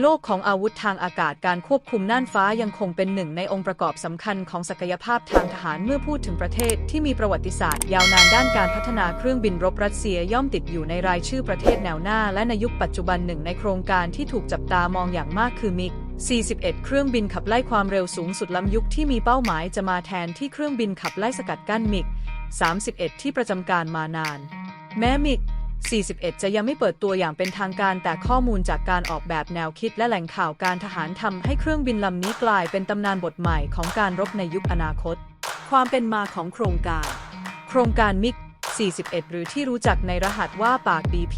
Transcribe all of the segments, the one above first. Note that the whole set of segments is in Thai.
โลกของอาวุธทางอากาศการควบคุมน่านฟ้ายังคงเป็นหนึ่งในองค์ประกอบสำคัญของศักยภาพทางทหารเมื่อพูดถึงประเทศที่มีประวัติศาสตร์ ยาวนานด้านการพัฒนาเครื่องบินรบรัสเซียย่อมติดอยู่ในรายชื่อประเทศแนวหน้า และในยุคปัจจุบันหนึ่งในโครงการที่ถูกจับตามองอย่างมากคือมิก41 เครื่องบินขับไล่ความเร็วสูงสุดล้ำยุคที่มีเป้าหมายจะมาแทนที่เครื่องบินขับไล่สกัดกั้นมิก31 ที่ประจำการมานาน แม้มิก 41 จะยังไม่เปิดตัวอย่างเป็นทางการแต่ข้อมูลจากการออกแบบแนวคิดและแหล่งข่าวการทหารทำให้เครื่องบินลำนี้กลายเป็นตำนานบทใหม่ของการรบในยุคอนาคต ความเป็นมาของโครงการ โครงการมิก41 หรือที่รู้จักในรหัสว่าปาก BP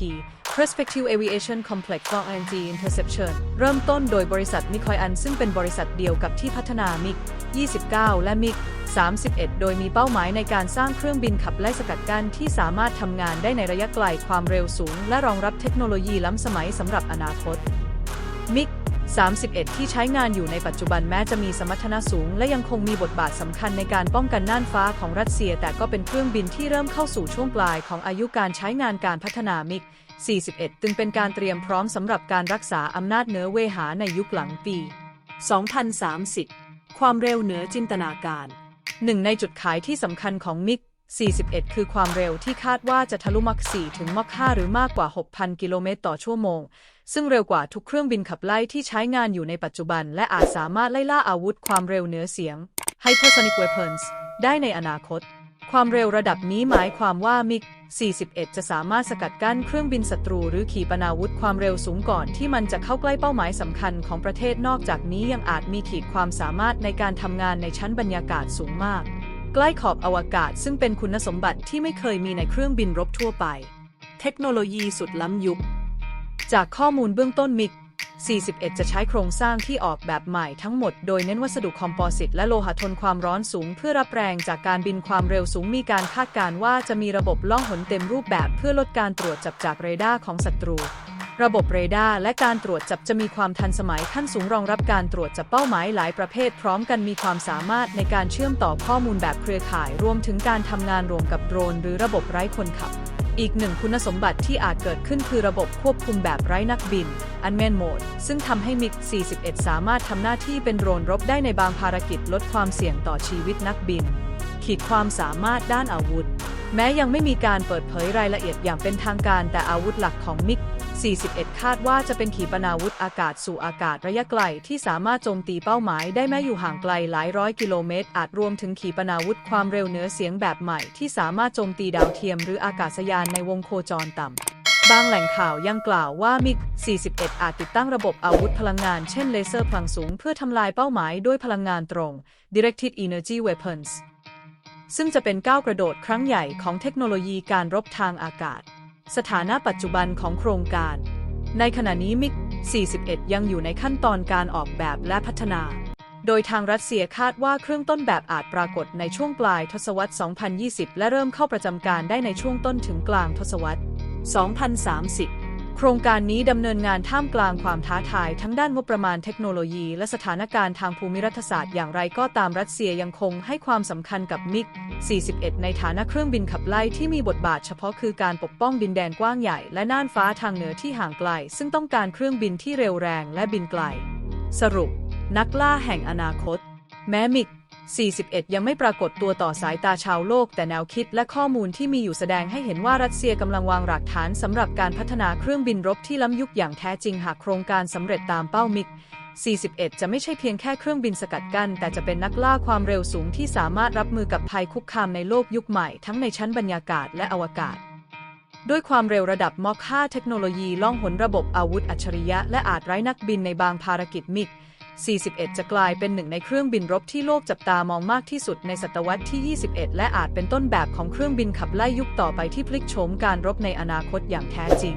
Perspective Aviation Complex ก็ ING Interception เริ่มต้นโดยบริษัทมิคอยอันซึ่งเป็นบริษัทเดียวกับที่พัฒนามิก 29 และมิก 31 โดยมีเป้าหมายในการสร้างเครื่องบินขับไล่สกัดกั้นที่สามารถทำงานได้ในระยะไกลความเร็วสูง และรองรับเทคโนโลยีล้ำสมัยสำหรับอนาคตมิก 31 ที่ใช้งานอยู่ในปัจจุบันแม้จะมีสมรรถนะสูง และยังคงมีบทบาทสำคัญในการป้องกันน่านฟ้าของรัสเซีย แต่ก็เป็นเครื่องบินที่เริ่มเข้าสู่ช่วงปลายของอายุการใช้งานการพัฒนามิก 41 จึงเป็นการเตรียมพร้อมสำหรับการรักษาอำนาจเหนือเวหาในยุคหลังปี 2030 ความเร็วเหนือจินตนาการ หนึ่งในจุดขายที่สำคัญของมิก41 คือความเร็วที่คาดว่าจะทะลุมัก4ถึงมัก5หรือมากกว่า 6,000 กิโลเมตรต่อชั่วโมง ซึ่งเร็วกว่าทุกเครื่องบินขับไล่ที่ใช้งานอยู่ในปัจจุบัน และอาจสามารถไล่ล่าอาวุธความเร็วเหนือเสียง Hypersonic Weapons ได้ในอนาคต ความเร็วระดับนี้หมายความว่ามิก 41 จะสามารถสกัดกั้นเครื่องบินศัตรูหรือขีปนาวุธความเร็วสูงก่อนที่มันจะเข้าใกล้เป้าหมายสำคัญของประเทศนอกจากนี้ยังอาจมีขีดความสามารถในการทำงานในชั้นบรรยากาศสูงมาก ใกล้ขอบอวกาศซึ่งเป็นคุณสมบัติที่ไม่เคยมีในเครื่องบินรบทั่วไป เทคโนโลยีสุดล้ำยุค จากข้อมูลเบื้องต้นมิก 41 จะใช้โครงสร้างที่ออกแบบใหม่ทั้งหมดโดยเน้นวัสดุคอมโพสิตและโลหะทนความร้อนสูง เพื่อรับแรงจากการบินความเร็วสูงมีการคาดการณ์ว่าจะมีระบบล่องหนเต็มรูปแบบเพื่อลดการตรวจจับจากเรดาร์ของศัตรู ระบบเรดาร์และการตรวจจับจะมีความทันสมัยขั้นสูงรองรับการตรวจจับเป้าหมายหลายประเภท พร้อมกันมีความสามารถในการเชื่อมต่อข้อมูลแบบเครือข่าย รวมถึงการทำงานรวมกับโดรน หรือระบบไร้คนขับ อีกหนึ่งคุณสมบัติที่อาจเกิดขึ้นคือระบบควบคุมแบบไร้นักบิน Unmanned Mode ซึ่งทำให้มิก 41 สามารถทำหน้าที่เป็นโดรนรบได้ในบางภารกิจลดความเสี่ยงต่อชีวิตนักบิน ขีดความสามารถด้านอาวุธ แม้ยังไม่มีการเปิดเผยรายละเอียดอย่างเป็นทางการแต่อาวุธหลักของมิก 41 คาดว่าจะเป็นขีปนาวุธอากาศสู่อากาศระยะไกลที่สามารถโจมตีเป้าหมายได้แม้อยู่ห่างไกลหลายร้อยกิโลเมตร อาจรวมถึงขีปนาวุธความเร็วเหนือเสียงแบบใหม่ที่สามารถโจมตีดาวเทียมหรืออากาศยานในวงโคจรต่ำบางแหล่งข่าวยังกล่าวว่ามิก 41 อาจติดตั้งระบบอาวุธพลังงานเช่นเลเซอร์พลังสูงเพื่อทำลายเป้าหมายด้วยพลังงานตรง Directed Energy Weapons ซึ่งจะเป็นก้าวกระโดดครั้งใหญ่ของเทคโนโลยีการรบทางอากาศ สถานะปัจจุบันของโครงการ ในขณะนี้มิก 41 ยังอยู่ในขั้นตอนการออกแบบและพัฒนา โดยทางรัสเซียคาดว่าเครื่องต้นแบบอาจปรากฏในช่วงปลายทศวรรษ 2020 และเริ่มเข้าประจำการได้ในช่วงต้นถึงกลางทศวรรษ 2030 โครงการนี้ดำเนินงานท่ามกลางความท้าทายทั้งด้านงบประมาณเทคโนโลยี และสถานการณ์ทางภูมิรัฐศาสตร์อย่างไรก็ตามรัสเซียยังคงให้ความสำคัญกับมิก 41 ในฐานะเครื่องบินขับไล่ที่มีบทบาทเฉพาะคือการปกป้องดินแดนกว้างใหญ่และน่านฟ้าทางเหนือที่ห่างไกล ซึ่งต้องการเครื่องบินที่เร็วแรงและบินไกล สรุป นักล่าแห่งอนาคต แม้มิก 41 ยังไม่ปรากฏตัวต่อสายตาชาวโลก แต่แนวคิดและข้อมูลที่มีอยู่แสดงให้เห็นว่ารัสเซียกำลังวางรากฐานสำหรับการพัฒนาเครื่องบินรบที่ล้ำยุคอย่างแท้จริงหากโครงการสำเร็จตามเป้ามิก 41 จะไม่ใช่เพียงแค่เครื่องบินสกัดกั้น แต่จะเป็นนักล่าความเร็วสูงที่สามารถรับมือกับภัยคุกคามในโลกยุคใหม่ ทั้งในชั้นบรรยากาศและอวกาศด้วยความเร็วระดับมอค5เทคโนโลยีล่องหนระบบอาวุธอัจฉริยะและอาจไร้นักบินในบางภารกิจมิก 41 จะกลายเป็นหนึ่งในเครื่องบินรบที่โลกจับตามองมากที่สุดในศตวรรษที่ 21 และอาจเป็นต้นแบบของเครื่องบินขับไล่ยุคต่อไปที่พลิกโฉมการรบในอนาคตอย่างแท้จริง